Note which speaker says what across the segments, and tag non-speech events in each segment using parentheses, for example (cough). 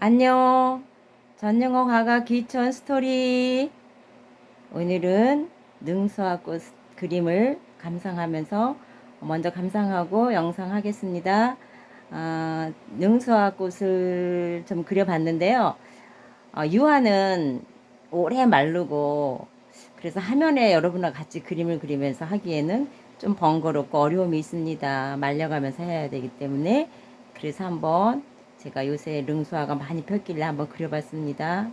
Speaker 1: 안녕. 전영호 가가 귀촌 스토리. 오늘은 능수화 꽃 그림을 감상하면서 먼저 감상하고 영상 하겠습니다. 아, 능수화 꽃을 좀 그려봤는데요. 어, 유화는 오래 마르고 그래서 화면에 여러분과 같이 그림을 그리면서 하기에는 좀 번거롭고 어려움이 있습니다. 말려가면서 해야 되기 때문에 그래서 한번 제가 요새 릉수화가 많이 폈길래 한번 그려봤습니다.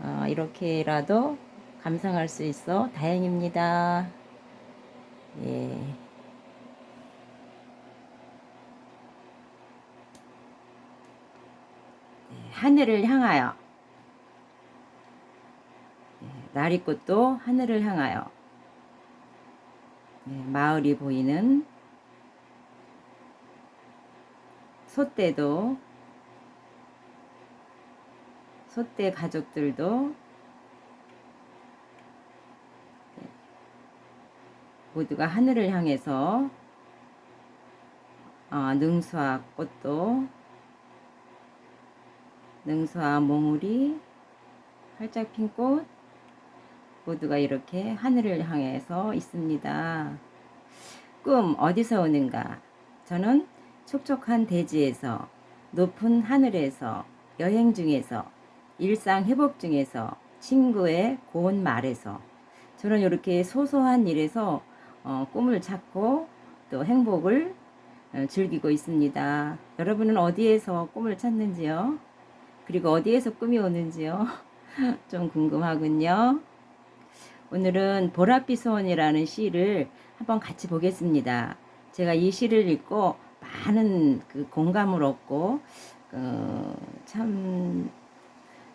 Speaker 1: 어, 이렇게라도 감상할 수 있어 다행입니다. 예. 예, 하늘을 향하여 예, 나리꽃도 하늘을 향하여 예, 마을이 보이는 소떼도 소떼 가족들도 네, 모두가 하늘을 향해서 어, 능수화 꽃도 능수화 몽우리 활짝 핀 꽃 모두가 이렇게 하늘을 향해서 있습니다. 꿈 어디서 오는가? 저는 촉촉한 대지에서 높은 하늘에서 여행 중에서 일상 회복 중에서 친구의 고운 말에서 저는 이렇게 소소한 일에서 어, 꿈을 찾고 또 행복을 어, 즐기고 있습니다. 여러분은 어디에서 꿈을 찾는지요? 그리고 어디에서 꿈이 오는지요? (laughs) 좀 궁금하군요. 오늘은 보랏빛 소원이라는 시를 한번 같이 보겠습니다. 제가 이 시를 읽고 많은 그 공감을 얻고 어, 참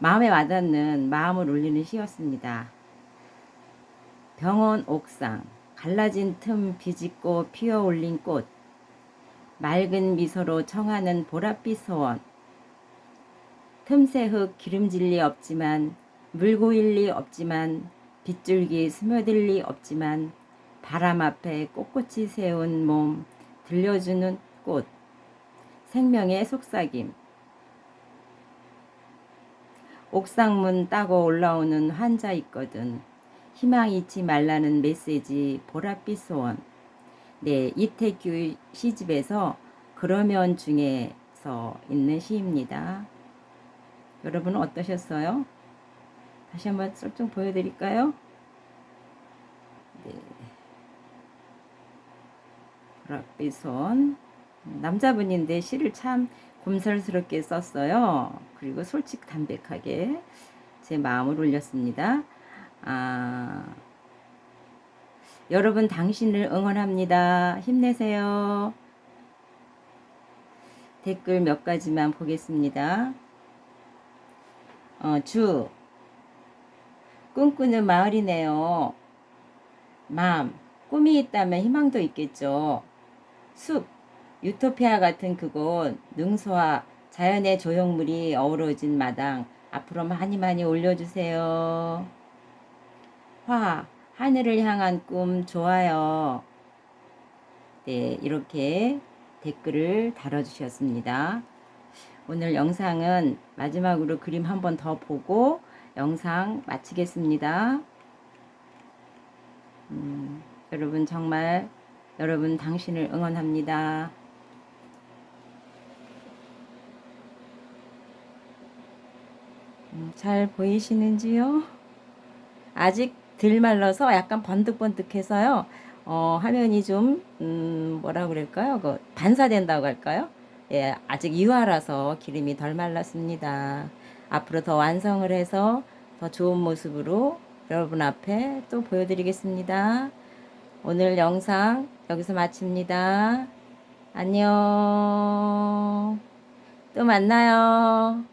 Speaker 1: 마음에 와닿는 마음을 울리는 시였습니다. 병원 옥상 갈라진 틈 비집고 피어 올린 꽃 맑은 미소로 청하는 보랏빛 소원. 틈새 흙 기름질 리 없지만 물 고일 리 없지만 빗줄기 스며들 리 없지만 바람 앞에 꼿꼿이 세운 몸 들려주는 꽃. 생명의 속삭임 옥상문 따고 올라오는 환자 있거든 희망 잊지 말라는 메시지 보랏빛 소원 네 이태규 시집에서 그러면 중에서 있는 시입니다 여러분은 어떠셨어요? 다시 한번 썰좀 보여드릴까요? 네. 보랏빛손 남자분인데 시를 참 곰살스럽게 썼어요. 그리고 솔직 담백하게 제 마음을 울렸습니다. 아, 여러분 당신을 응원합니다. 힘내세요. 댓글 몇 가지만 보겠습니다. 어, 주 꿈꾸는 마을이네요. 맘 꿈이 있다면 희망도 있겠죠. 숲 유토피아 같은 그곳 능소와 자연의 조형물이 어우러진 마당 앞으로 많이 많이 올려주세요. 화 하늘을 향한 꿈 좋아요. 네 이렇게 댓글을 달아주셨습니다. 오늘 영상은 마지막으로 그림 한 번 더 보고 영상 마치겠습니다. 음, 여러분 정말 여러분 당신을 응원합니다. 잘 보이시는지요? 아직 덜 말라서 약간 번득번득해서요. 어, 화면이 좀, 음, 뭐라 그럴까요? 그 반사된다고 할까요? 예, 아직 유화라서 기름이 덜 말랐습니다. 앞으로 더 완성을 해서 더 좋은 모습으로 여러분 앞에 또 보여드리겠습니다. 오늘 영상 여기서 마칩니다. 안녕. 또 만나요.